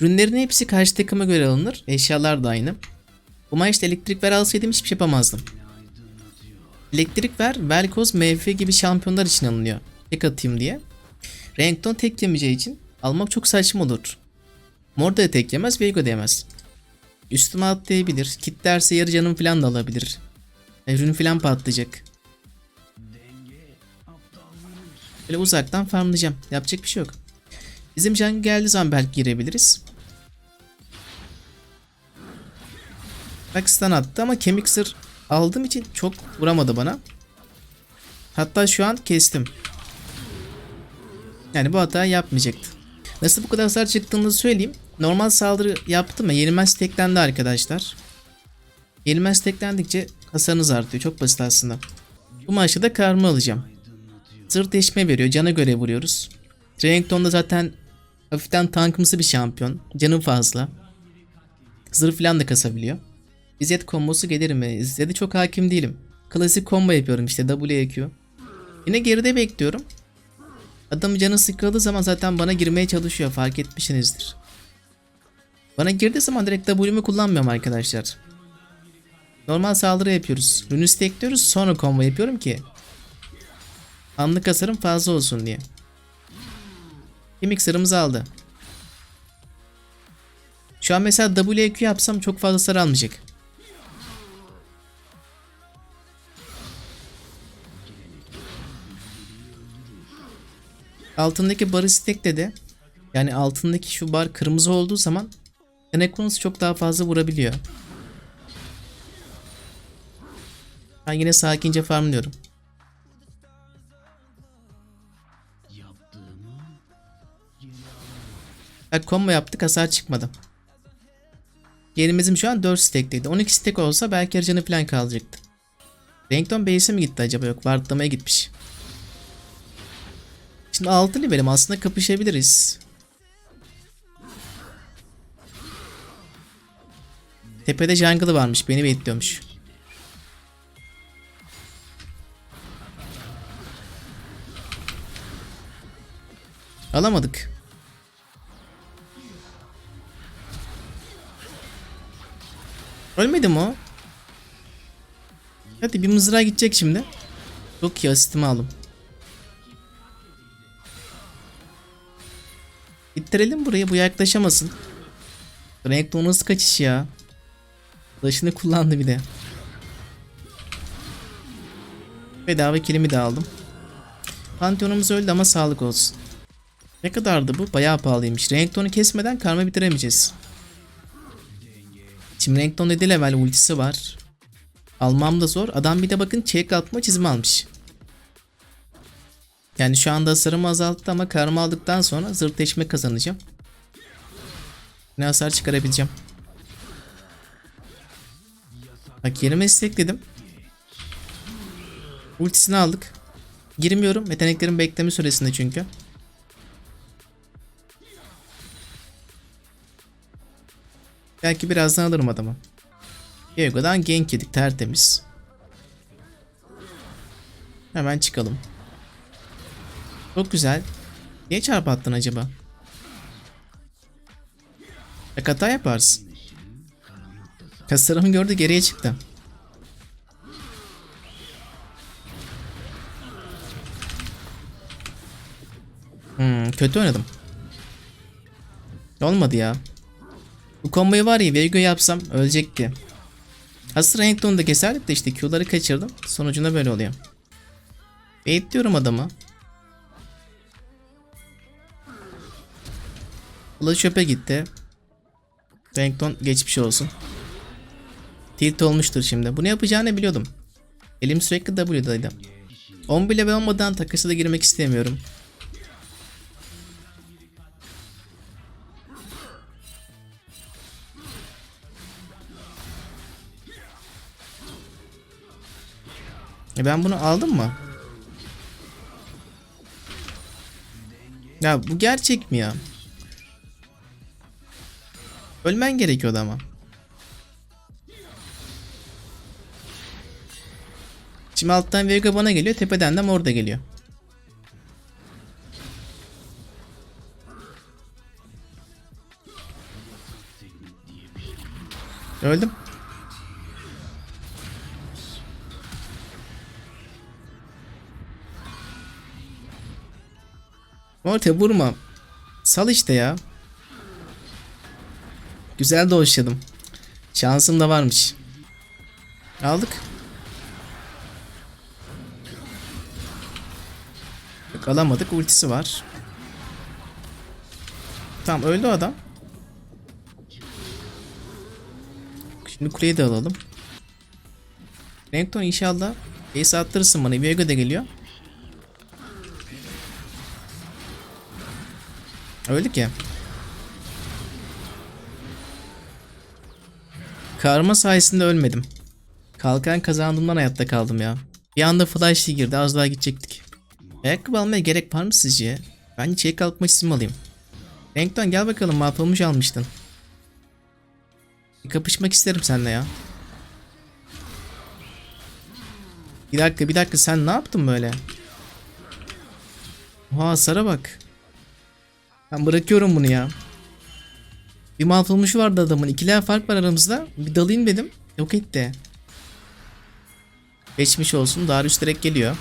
Ürünlerin hepsi karşı takıma göre alınır. Eşyalar da aynı. Bu maçta elektrik ver alsaydım hiçbir şey yapamazdım. Elektrik ver, Velkoz, MF gibi şampiyonlar için alınıyor. Tek atayım diye. Renekton tek yemeyeceği için almak çok saçma olur. Mor da tek yemez, Veigo da yemez. Üstüme atlayabilir, kitlerse yarı canım falan da alabilir. Ürün falan patlayacak. Böyle uzaktan farmlayacağım. Yapacak bir şey yok. Bizim jungle geldiği zaman belki girebiliriz. Bak stun attı ama kemik sır aldığım için çok vuramadı bana. Hatta şu an kestim. Yani bu hatayı yapmayacaktı. Nasıl bu kadar hasar çıktığını söyleyeyim. Normal saldırı yaptım ya yenilmez teklendi arkadaşlar. Yenilmez teklendikçe hasarınız artıyor. Çok basit aslında. Bu maçta da karma alacağım. Zırh deşme veriyor. Cana göre vuruyoruz. Renekton da zaten hafiften tankımsı bir şampiyon. Canı fazla. Zırh falan da kasabiliyor. Z kombosu gelir mi? Z'de çok hakim değilim. Klasik combo yapıyorum işte WQ. Yine geride bekliyorum. Adam canı sıkıldığı zaman zaten bana girmeye çalışıyor fark etmişsinizdir. Bana girdiği zaman direkt W'mu kullanmıyorum arkadaşlar. Normal saldırı yapıyoruz. Rünü stekliyoruz sonra combo yapıyorum ki. Anlık hasarım fazla olsun diye. Kemik sırrımızı aldı. Şu an mesela WQ yapsam çok fazla hasar almayacak. Altındaki barı stekledi. Yani altındaki şu bar kırmızı olduğu zaman Enekonus çok daha fazla vurabiliyor. Ben yine sakince farmlıyorum. Bak combo yaptık hasar çıkmadı. Yerimizim şu an 4 stackteydi. 12 stack olsa belki yarı canı falan kalacaktı. Renekton base'e mi gitti acaba? Yok wardlamaya gitmiş. Şimdi 6 levelim aslında kapışabiliriz. Tepede jungle'ı varmış beni bekliyormuş. Alamadık. Ölmedi mi o? Hadi bir mızrağa gidecek şimdi. Çok iyi asistimi aldım. İttirelim burayı bu yaklaşamasın. Renekton nasıl kaçış ya? Flash'ını kullandı bir de. Bedava kilimi de aldım. Pantheon'umuz öldü ama sağlık olsun. Ne kadardı bu? Bayağı pahalıymış. Renekton'u kesmeden karma bitiremeyeceğiz. Şimdi Renekton 7 level ultisi var. Almam da zor. Adam bir de bakın çeyrek atma çizme almış. Yani şu anda hasarımı azalttı ama karma aldıktan sonra zırhleşme kazanacağım. Ne hasar çıkarabileceğim. Bak yerime istekledim. Ultisini aldık. Girmiyorum. Yeteneklerin bekleme süresinde çünkü. Belki birazdan alırım adamı. Diego'dan gank yedik tertemiz. Hemen çıkalım. Çok güzel. Niye çarp attın acaba? Bak hata yaparsın. Kaslarımı gördü geriye çıktı. Hmm, kötü oynadım. Olmadı ya. Bu komboyu var ya Veigo yapsam ölecekti. Aslında Renekton'u da keserdik de işte Q'ları kaçırdım. Sonucunda böyle oluyor. Baitliyorum adamı. Ula çöpe gitti. Renekton geçmiş olsun. Tilt olmuştur şimdi. Bunu yapacağını biliyordum. Elim sürekli W'daydı. 10 bile ve olmadan takısı da girmek istemiyorum. E ben bunu aldım mı? Ya bu gerçek mi ya? Ölmen gerekiyordu ama. Şimdi alttan Vega bana geliyor. Tepeden de Morda geliyor. Öldüm. Morte vurma. Sal işte ya. Güzel doşladım. Şansım da varmış. Aldık. Yok alamadık. Ultisi var. Tamam öldü adam. Şimdi kuleyi de alalım. Renekton inşallah Ace attırırsın bana. Viego da geliyor. Öldük ya. Karma sayesinde ölmedim. Kalkan kazandığımdan hayatta kaldım ya. Bir anda flash girdi az daha gidecektik. Ayakkabı almaya gerek var mı sizce? Ben çelik kalkma çizimi alayım. Renkton gel bakalım mahvolmuş almıştın. Bir kapışmak isterim seninle ya. Bir dakika bir dakika sen ne yaptın böyle? Oha Sara bak. Ben bırakıyorum bunu ya. Bir mahvolmuşu vardı adamın. İkiler fark var aramızda. Bir dalayım dedim. Yok etti. Geçmiş olsun. Darius direkt geliyor.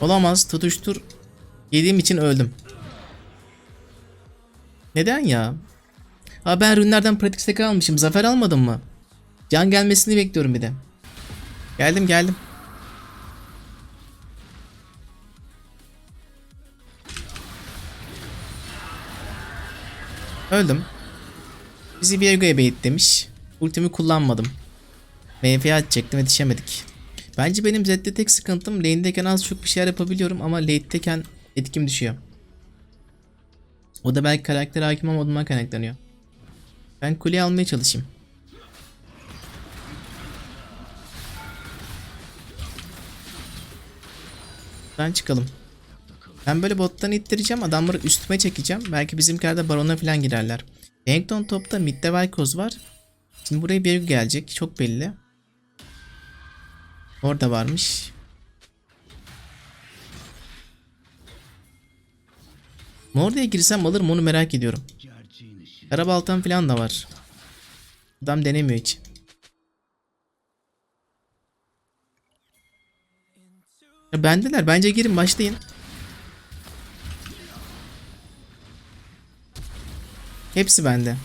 Olamaz. Tutuştur. Yediğim için öldüm. Neden ya? Abi ben ürünlerden pratik seka almışım. Zafer almadım mı? Can gelmesini bekliyorum bir de. Geldim geldim. Öldüm. Bizi Viego'ya bait demiş. Ultimi kullanmadım. MF atacaktım yetişemedik. Bence benim Z'de tek sıkıntım lane'deyken az çok bir şeyler yapabiliyorum ama late'deyken etkim düşüyor. O da belki karakter hakim olmadığımdan kaynaklanıyor. Ben kuleyi almaya çalışayım. Ben çıkalım. Ben böyle bottan ittireceğim. Adamları üstüme çekeceğim. Belki bizimkiler de barona falan girerler. Renekton topta midde Velkoz var. Şimdi buraya bir gelecek. Çok belli. Orada varmış. Morda'ya girsem alırım onu merak ediyorum. Karabaltam falan da var. Adam denemiyor hiç. Ya bendeler. Bence girin başlayın. Hepsi bende.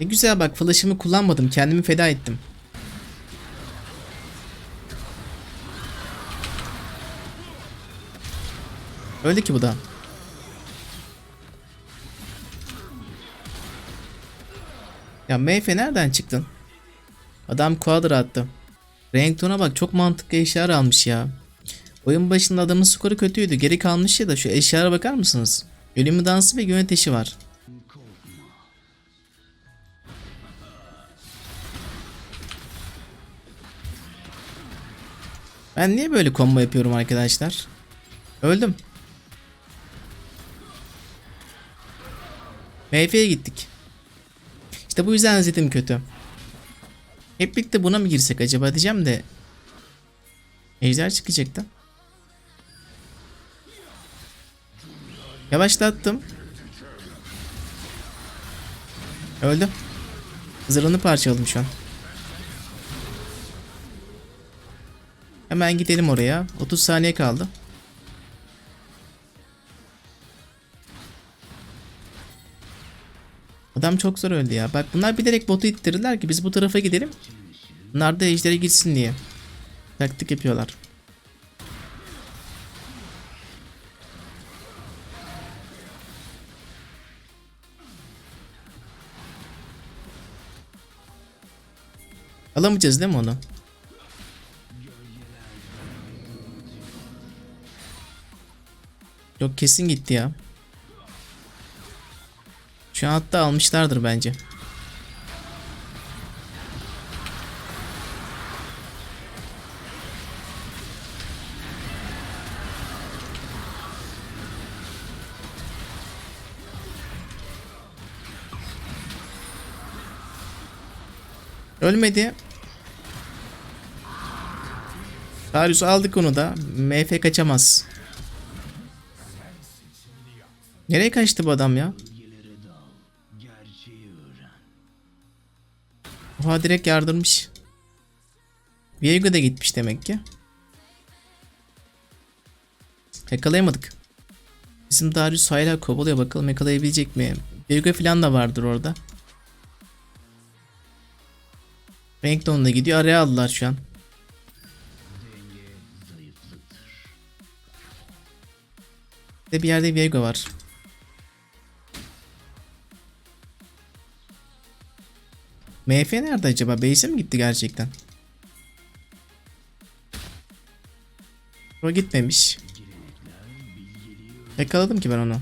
Ne güzel bak flash'ımı kullanmadım. Kendimi feda ettim. Öldü ki bu da. Ya Mayfe nereden çıktın? Adam quadra attı. Renekton'a bak çok mantıklı eşyalar almış ya. Oyun başında adamın skoru kötüydü. Geri kalmış ya da şu eşyalara bakar mısınız? Ölümü dansı ve ateşi var. Ben niye böyle combo yapıyorum arkadaşlar? Öldüm. MF'ye gittik. İşte bu yüzden zetim kötü. Hep birlikte buna mı girsek acaba diyeceğim de. Ejder çıkacaktı. Yavaşlattım. Öldü. Zırhını parçaladım şu an. Hemen gidelim oraya. 30 saniye kaldı. Adam çok zor öldü ya. Bak bunlar bilerek botu ittirdiler ki biz bu tarafa gidelim. Bunlar da ejdere gitsin diye. Taktik yapıyorlar. Alamayacağız değil mi onu? Yok kesin gitti ya. Şu an hatta almışlardır bence. Ölmedi. Darius aldık onu da. MF kaçamaz. Nereye kaçtı bu adam ya? Oha direkt yardırmış. Viego da gitmiş demek ki. Yakalayamadık. Bizim Darius hala kovalıyor bakalım yakalayabilecek mi? Viego falan da vardır orada. Renekton da gidiyor. Araya aldılar şu an. De bir yerde Viego var. MF nerede acaba? Base'e mi gitti gerçekten? O gitmemiş. Yakaladım ki ben onu.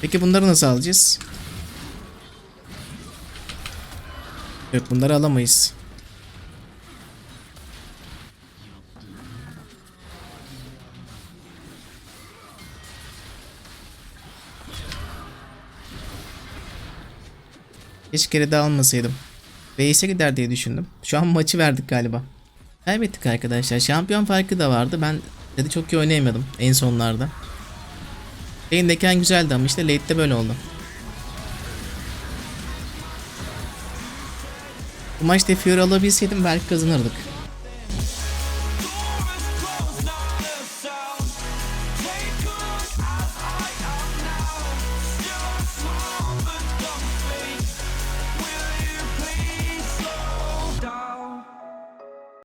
Peki bunları nasıl alacağız? Yok bunları alamayız. Keşke de almasaydım. Base'e gider diye düşündüm. Şu an maçı verdik galiba. Kaybettik arkadaşlar. Şampiyon farkı da vardı. Ben dedi çok iyi oynayamadım en sonlarda. Lane'deyken güzeldi ama işte late'de böyle oldu. Bu maçta Fury alabilseydim belki kazanırdık.